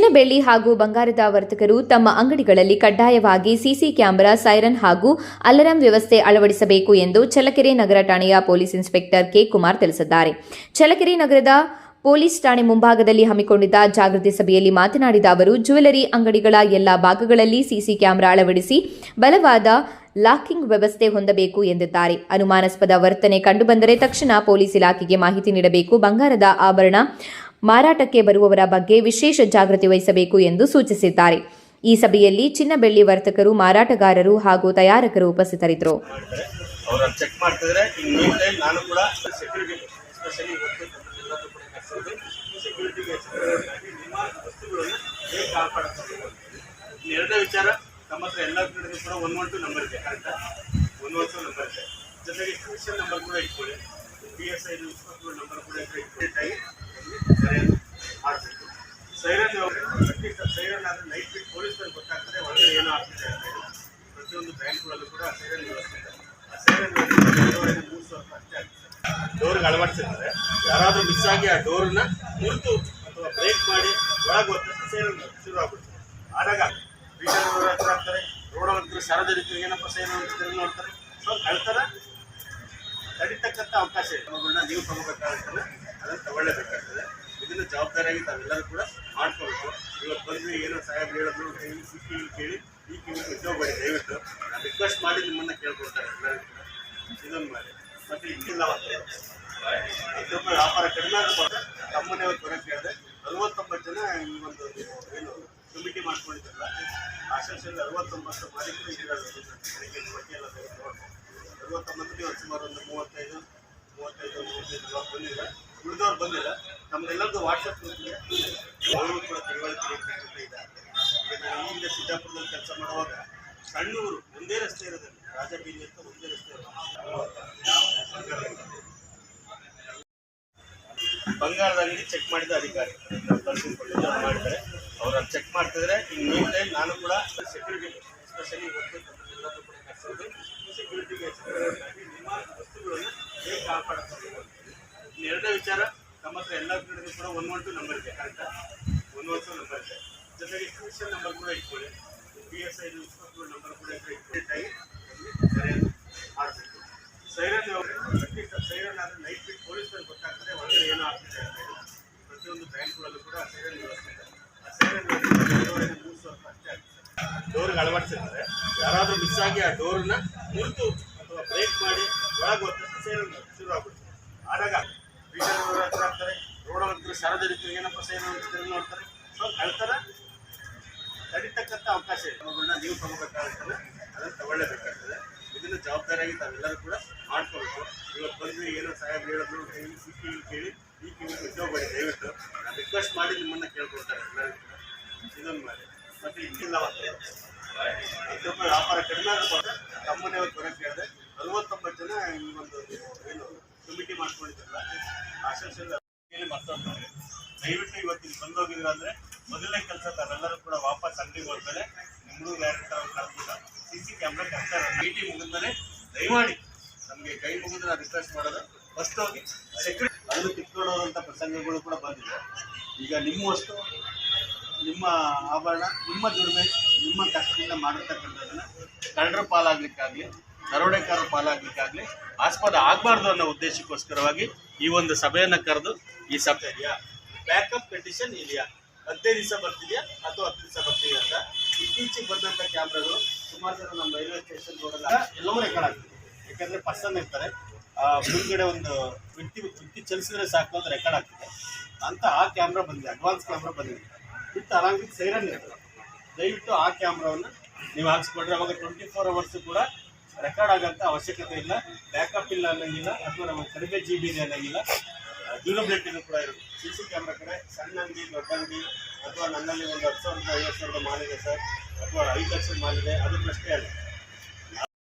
ಬೆಳ್ಳಿ ಹಾಗೂ ಬಂಗಾರದ ವರ್ತಕರು ತಮ್ಮ ಅಂಗಡಿಗಳಲ್ಲಿ ಕಡ್ಡಾಯವಾಗಿ ಸಿಸಿ ಕ್ಯಾಮೆರಾ, ಸೈರನ್ ಹಾಗೂ ಅಲಾರಂ ವ್ಯವಸ್ಥೆ ಅಳವಡಿಸಬೇಕು ಎಂದು ಚಲಕೆರೆ ನಗರ ಠಾಣೆಯ ಪೊಲೀಸ್ ಇನ್ಸ್ಪೆಕ್ಟರ್ ಕೆ ಕುಮಾರ್ ತಿಳಿಸಿದ್ದಾರೆ. ಚಲಕೆರೆ ನಗರದ ಪೊಲೀಸ್ ಠಾಣೆ ಮುಂಭಾಗದಲ್ಲಿ ಹಮ್ಮಿಕೊಂಡಿದ್ದ ಜಾಗೃತಿ ಸಭೆಯಲ್ಲಿ ಮಾತನಾಡಿದ ಅವರು ಜ್ಯುವೆಲರಿ ಅಂಗಡಿಗಳ ಎಲ್ಲ ಭಾಗಗಳಲ್ಲಿ ಸಿಸಿ ಕ್ಯಾಮೆರಾ ಅಳವಡಿಸಿ ಬಲವಾದ ಲಾಕಿಂಗ್ ವ್ಯವಸ್ಥೆ ಹೊಂದಬೇಕು ಎಂದಿದ್ದಾರೆ. ಅನುಮಾನಾಸ್ಪದ ವರ್ತನೆ ಕಂಡುಬಂದರೆ ತಕ್ಷಣ ಪೊಲೀಸ್ ಇಲಾಖೆಗೆ ಮಾಹಿತಿ ನೀಡಬೇಕು. ಬಂಗಾರದ ಆಭರಣ ಮಾರಾಟಕ್ಕೆ ಬರುವವರ ಬಗ್ಗೆ ವಿಶೇಷ ಜಾಗೃತಿ ವಹಿಸಬೇಕು ಎಂದು ಸೂಚಿಸಿದ್ದಾರೆ. ಈ ಸಭೆಯಲ್ಲಿ ಚಿನ್ನ ಬೆಳ್ಳಿ ವರ್ತಕರು, ಮಾರಾಟಗಾರರು ಹಾಗೂ ತಯಾರಕರು ಉಪಸ್ಥಿತರಿದ್ದರು. ವಿಚಾರ, ನಮ್ಮ ಹತ್ರ ಎಲ್ಲ ಕೂಡ ಒನ್ ಒನ್ ಟು ನಂಬರ್ ಇದೆ ಕರೆಕ್ಟಾ ಒನ್ ಒನ್ ನಂಬರ್ ಇದೆ. ಜೊತೆಗೆ ಟ್ಯೂಷನ್ ನಂಬರ್ ಕೂಡ ಇಟ್ಕೊಳ್ಳಿ. ಪಿ ಎಸ್ ಐ ನಂಬರ್ ಕೂಡ ಇಟ್ಕೊಳ್ಳಿ. ಸರಿಯಾಗಿ ಮಾಡಬೇಕು ಸೈರನ್ ಅಟ್ಲೀಸ್ಟ್ ಸೈರನ್ ಆದರೆ ನೈಟ್ ಬಿಟ್ಟು ಪೊಲೀಸರಿಗೆ ಗೊತ್ತಾಗ್ತದೆ ಒಳಗಡೆ ಏನೋ ಆಗ್ತಿದೆ ಅಂತ ಹೇಳಿ ಪ್ರತಿಯೊಂದು ಬ್ಯಾಂಕ್ಗಳಲ್ಲೂ ಕೂಡ ಸೈರನ್ ವ್ಯವಸ್ಥೆ ಆ ಸೈರನ್ ಎರಡೂವರೆಯಿಂದ ಮೂರು ಸಾವಿರ ಅಷ್ಟೇ ಆಗ್ತದೆ ಡೋರ್ಗೆ ಅಳವಡಿಸಿರ್ತಾರೆ ಯಾರಾದರೂ ಮಿಸ್ ಆಗಿ ಆ ಡೋರನ್ನ ಮುರಿದು ಅಥವಾ ಬ್ರೇಕ್ ಮಾಡಿ ಒಳಗೆ ಹೋಗ್ತದೆ ಸೈರನ್ ಶುರು ಆಗ್ಬಿಡ್ತದೆ. ಆದಾಗ ರೀಟೇಲ್ ಹತ್ರ ಆಗ್ತಾರೆ ರೋಡ್ ಸಾರ್ವಜನಿಕರು ಏನಪ್ಪ ಸೈರನ್ ತಿರುಗಿ ನೋಡ್ತಾರೆ. ಸೊ ಕಳ್ತನ ತಡಿತಕ್ಕಂಥ ಅವಕಾಶ ಇದೆ. ಅವುಗಳನ್ನ ನೀವು ತಗೋಬೇಕಾಗ್ತದೆ ಅದನ್ನು ತಗೊಳ್ಳೇಬೇಕಾಗ್ತದೆ. ಜವಾಬ್ದಾರಿಯಾಗಿ ತಾವೆಲ್ಲರೂ ಕೂಡ ಮಾಡ್ಕೊಳ್ಬೇಕು. ಇವತ್ತು ಬಂದು ಏನೋ ಸಹಾಯ ಹೇಳಿದ್ರು ಈ ಸಿಕ್ಕಿ ಕಿವಿ ಕೇಳಿ ಈ ಕಿವಿ ಉದ್ಯೋಗ ಮಾಡಿ ದಯವಿಟ್ಟು ನಾನು ರಿಕ್ವೆಸ್ಟ್ ಮಾಡಿ ನಿಮ್ಮನ್ನು ಕೇಳ್ಕೊಳ್ತಾರೆ ಎಲ್ಲರೂ ಕೂಡ. ಇದೊಂದು ಮಾಡಿ ಮತ್ತೆ ಇಲ್ಲ ರೂಪಾಯಿ ವ್ಯಾಪಾರ ಕಡಿಮೆ ಆಗ್ಬಾರ್ದು ತಮ್ಮನೇ ಅವ್ರು ಬರೋಕ್ಕೆ ಹೇಳಿದೆ ಅರವತ್ತೊಂಬತ್ತು ಜನ ಈ ಒಂದು ಏನು ಕಮಿಟಿ ಮಾಡ್ಕೊಂಡಿದ್ದಲ್ಲ ಆಶಾಸಲ್ಲಿ ಅರವತ್ತೊಂಬತ್ತು ಮಾಲೀಕರು ಬೆಳಗ್ಗೆ ಬಗ್ಗೆ ಎಲ್ಲ ಅರವತ್ತೊಂಬತ್ತರಲ್ಲಿ ಒಂದು ಸುಮಾರು ಒಂದು ಮೂವತ್ತೈದು ಮೂವತ್ತೈದು ಮೂವತ್ತೈದು ಬಂದಿದೆ ಉಳಿದವ್ರು ಬಂದಿಲ್ಲ. ನಮ್ದೆಲ್ಲರದ್ದು ವಾಟ್ಸಪ್ ಗ್ರೂಪ್ಗೆ ಅವರು ಕೂಡ ತಿಳುವಳಿಕೆ ಈ ಹಿಂದೆ ಸಿದ್ದಾಪುರದಲ್ಲಿ ಕೆಲಸ ಮಾಡುವಾಗ ಸಣ್ಣೂರು ಒಂದೇ ರಸ್ತೆ ಇರೋದಿಲ್ಲ ರಾಜಬೀದಿ ಅಂತ ಒಂದೇ ರಸ್ತೆ ಬಂಗಾರದ ಅಂಗಡಿ ಚೆಕ್ ಮಾಡಿದ ಅಧಿಕಾರಿ ಮಾಡಿದ್ರೆ ಅವ್ರು ಅಲ್ಲಿ ಚೆಕ್ ಮಾಡ್ತಿದ್ರೆ ಟೈಮ್ ನಾನು ಕೂಡ ಸೆಕ್ಯೂರಿಟಿ ಎಸ್ಪೆಷಲಿ ಸೆಕ್ಯೂರಿಟಿಗೆ ವಸ್ತುಗಳನ್ನು ಹೇಗೆ ಕಾಪಾಡ್ತಾರೆ ಎರಡನೇ ವಿಚಾರ, ನಮ್ಮ ಹತ್ರ ಎಲ್ಲ ಕಡೆ ಕೂಡ ಒನ್ ಒನ್ ಟು ನಂಬರ್ ಇದೆ ಕರೆಕ್ಟಾ ಒನ್ ಒನ್ ಟು ನಂಬರ್ ಇದೆ. ಜೊತೆಗೆ ಕಮಿಷನ್ ನಂಬರ್ ಕೂಡ ಇಟ್ಕೊಳ್ಳಿ. ಬಿ ಎಸ್ ಐ ನಂಬರ್ ಕೂಡ ಇಟ್ಟಾಗಿ ಸರಿಯಾಗಿ ಮಾಡಬೇಕು ಸೈರನ್ ಅಟ್ಲೀಸ್ಟ್ ಸೈರನ್ ಆದರೆ ನೈಟ್ ಬಿಟ್ಟು ಪೊಲೀಸರಿಗೆ ಗೊತ್ತಾಗ್ತದೆ ಒಳಗಡೆ ಏನೋ ಆಗ್ತಿದೆ ಅಂತ ಹೇಳಿ. ಪ್ರತಿಯೊಂದು ಬ್ಯಾಂಕ್ಗಳಲ್ಲೂ ಕೂಡ ಸೈರನ್ ವ್ಯವಸ್ಥೆ ಆ ಸೈರನ್ ಎರಡೂವರೆಯಿಂದ ಮೂರು ಸಾವಿರ ಅಷ್ಟೇ ಆಗ್ತದೆ ಡೋರ್ಗೆ ಅಳವಡಿಸಿರ್ತಾರೆ. ಯಾರಾದರೂ ಮಿಸ್ ಆಗಿ ಆ ಡೋರ್ನ ಮುರಿದು ಅಥವಾ ಬ್ರೇಕ್ ಮಾಡಿ ಒಳಗೆ ಹೋಗ್ತದೆ ಸೈರನ್ ಶುರು ಆಗ್ಬಿಡ್ತದೆ ಆದಾಗ ರೀಟೇಲ್ ಹತ್ರ ಆಗ್ತಾರೆ ರೋಡ್ ಹೋಗ್ತಾರೆ ಸಾರ್ವಜನಿಕರಿಗೆ ಏನಪ್ಪ ನೋಡ್ತಾರೆ. ಸೊ ಕಳ್ತನ ತಡಿತಕ್ಕಂಥ ಅವಕಾಶ ಇದೆ. ಅವುಗಳನ್ನ ನೀವು ತಗೋಬೇಕಾಗ್ತದೆ. ಅದನ್ನು ತಗೊಳ್ಳೇಬೇಕಾಗ್ತದೆ. ಇದನ್ನು ಜವಾಬ್ದಾರಿಯಾಗಿ ತಾವೆಲ್ಲರೂ ಕೂಡ ಮಾಡ್ಕೋಬೇಕು ಇವತ್ತು ಬಂದು ಏನೋ ಸಾಹೇಬ್ ಹೇಳಿದ್ರು ಈ ಸಿಕ್ಕಿ ಇಲ್ಲಿ ಕೇಳಿ, ಈ ಕಿವಿ ಉದ್ಯೋಗ ಮಾಡಿ ದಯವಿಟ್ಟು ನಾನು ರಿಕ್ವೆಸ್ಟ್ ಮಾಡಿ ನಿಮ್ಮನ್ನು ಕೇಳ್ಕೊಳ್ತಾರೆ ಎಲ್ಲರೂ ಕೂಡ. ಇದೊಂದು ಮಾಡಿ ಮತ್ತು ಐದು ರೂಪಾಯಿ ವ್ಯಾಪಾರ ಕಡಿಮೆ ಆಗಬಾರ್ದು ತಮ್ಮನೇ ಅವ್ರು ಬರೋಕ್ಕೆ ಹೇಳಿದೆ ನಲವತ್ತೊಂಬತ್ತು ಜನ ಈ ಒಂದು ಮಾಡ್ಕೊಂಡಿದ್ದಲ್ಲ ಆಶಾಸಲ್ಲಿ ದಯವಿಟ್ಟು ಇವತ್ತು ಇಲ್ಲಿ ಬಂದು ಹೋಗಿದ್ರೆ ಅಂದ್ರೆ ಮೊದಲನೇ ಕೆಲಸ ತಾವೆಲ್ಲರೂ ಕೂಡ ವಾಪಸ್ ಅಂಗಡಿಗೆ ಹೋದ್ಮೇಲೆ ನಿಮ್ಗೂ ಯಾರು ಕಲ್ಪಿಲ್ಲ ಸಿ ಸಿ ಕ್ಯಾಮ್ರಾ ಕರ್ತಾರೆ ಮೀಟಿಂಗ್ ಮುಗಿದ್ಮೇಲೆ ದಯಮಾಡಿ ನಮಗೆ ಕೈ ಮುಗಿದು ನಾವು ರಿಕ್ವೆಸ್ಟ್ ಮಾಡೋದು. ಫಸ್ಟ್ ಹೋಗಿ ಸೆಕ್ಯೂರಿಟಿ ಅದನ್ನು ಕಿತ್ಕೊಳ್ಳೋದಂಥ ಪ್ರಸಂಗಗಳು ಕೂಡ ಬಂದಿದೆ. ಈಗ ನಿಮ್ಮ ವಸ್ತು ನಿಮ್ಮ ಆಭರಣ, ನಿಮ್ಮ ದುಡಿಮೆ, ನಿಮ್ಮ ಕಷ್ಟದಿಂದ ಮಾಡಿರ್ತಕ್ಕಂಥದ್ದನ್ನ ಕಳ್ಳರ ಪಾಲಾಗ್ಲಿಕ್ಕಾಗ್ಲಿ ದರೋಡೆಕಾರ ಪಾಲಾಗ್ಲಿಕ್ಕಾಗ್ಲಿ ಆಸ್ಪದ ಆಗಬಾರ್ದು ಅನ್ನೋ ಉದ್ದೇಶಕ್ಕೋಸ್ಕರವಾಗಿ ಈ ಒಂದು ಸಭೆಯನ್ನು ಕರೆದು ಈ ಸಭೆ ಇದೆಯಾ? ಬ್ಯಾಕಪ್ ಕಂಡೀಷನ್ ಇದೆಯಾ? ಹದಿನೈದು ದಿವಸ ಬರ್ತಿದೆಯಾ ಅಥವಾ ಹತ್ತು ದಿವಸ ಬರ್ತಿದೆಯಾ ಅಂತ? ಇತ್ತೀಚೆಗೆ ಬಂದಂಥ ಕ್ಯಾಮ್ರಾಗಳು ಸುಮಾರು ಜನ ನಮ್ಮ ರೈಲ್ವೆ ಸ್ಟೇಷನ್ ರೋಡಲ್ಲ ಎಲ್ಲವೂ ರೆಕಾರ್ಡ್ ಆಗ್ತದೆ. ಯಾಕಂದರೆ ಪರ್ಸನ್ ಇರ್ತಾರೆ. ಆ, ಮುಂದ್ಗಡೆ ಒಂದು ವ್ಯಕ್ತಿ ವ್ಯಕ್ತಿ ಚಲಿಸಿದ್ರೆ ಸಾಕು ಅಂತ ರೆಕಾರ್ಡ್ ಆಗ್ತದೆ. ಅಂತ ಆ ಕ್ಯಾಮ್ರಾ ಬಂದಿದೆ ಅಡ್ವಾನ್ಸ್ ಕ್ಯಾಮ್ರಾ ಬಂದಿದೆ. ವಿತ್ ಅಲಾಂಗ್ ವಿತ್ ಸೈರನ್ ಇರ್ತದೆ. ದಯವಿಟ್ಟು ಆ ಕ್ಯಾಮ್ರಾವನ್ನು ನೀವು ಹಾಕ್ಸ್ಕೊಂಡ್ರೆ ಅವಾಗ ಟ್ವೆಂಟಿ ಫೋರ್ ಅವರ್ಸ್ ಕೂಡ ರೆಕಾರ್ಡ್ ಆಗೋಂಥ ಅವಶ್ಯಕತೆ ಇಲ್ಲ. ಬ್ಯಾಕಪ್ ಇಲ್ಲ ಅನ್ನೋಂಗಿಲ್ಲ, ಅಥವಾ ನಮಗೆ ಕಡಿಮೆ ಜಿ ಬಿ ಇದೆ ಅನ್ನೋಂಗಿಲ್ಲ. ಡ್ಯೂರಬಿಲಿಟಿನೂ ಕೂಡ ಇರುತ್ತೆ. ಸಿ ಸಿ ಕ್ಯಾಮ್ರಾ ಕಡೆ ಸಣ್ಣ ಅಂಗಡಿ, ದೊಡ್ಡ ಅಂಗಡಿ, ಅಥವಾ ನನ್ನಲ್ಲಿ ಒಂದು ಹತ್ತು ಸಾವಿರದ ಐವತ್ತು ಸಾವಿರದ ಮಾಲಿದೆ ಸರ್, ಅಥವಾ ಐದು ಲಕ್ಷದ ಮಾಲಿದೆ ಅದು ಪ್ರಶ್ನೆ ಅಲ್ಲ.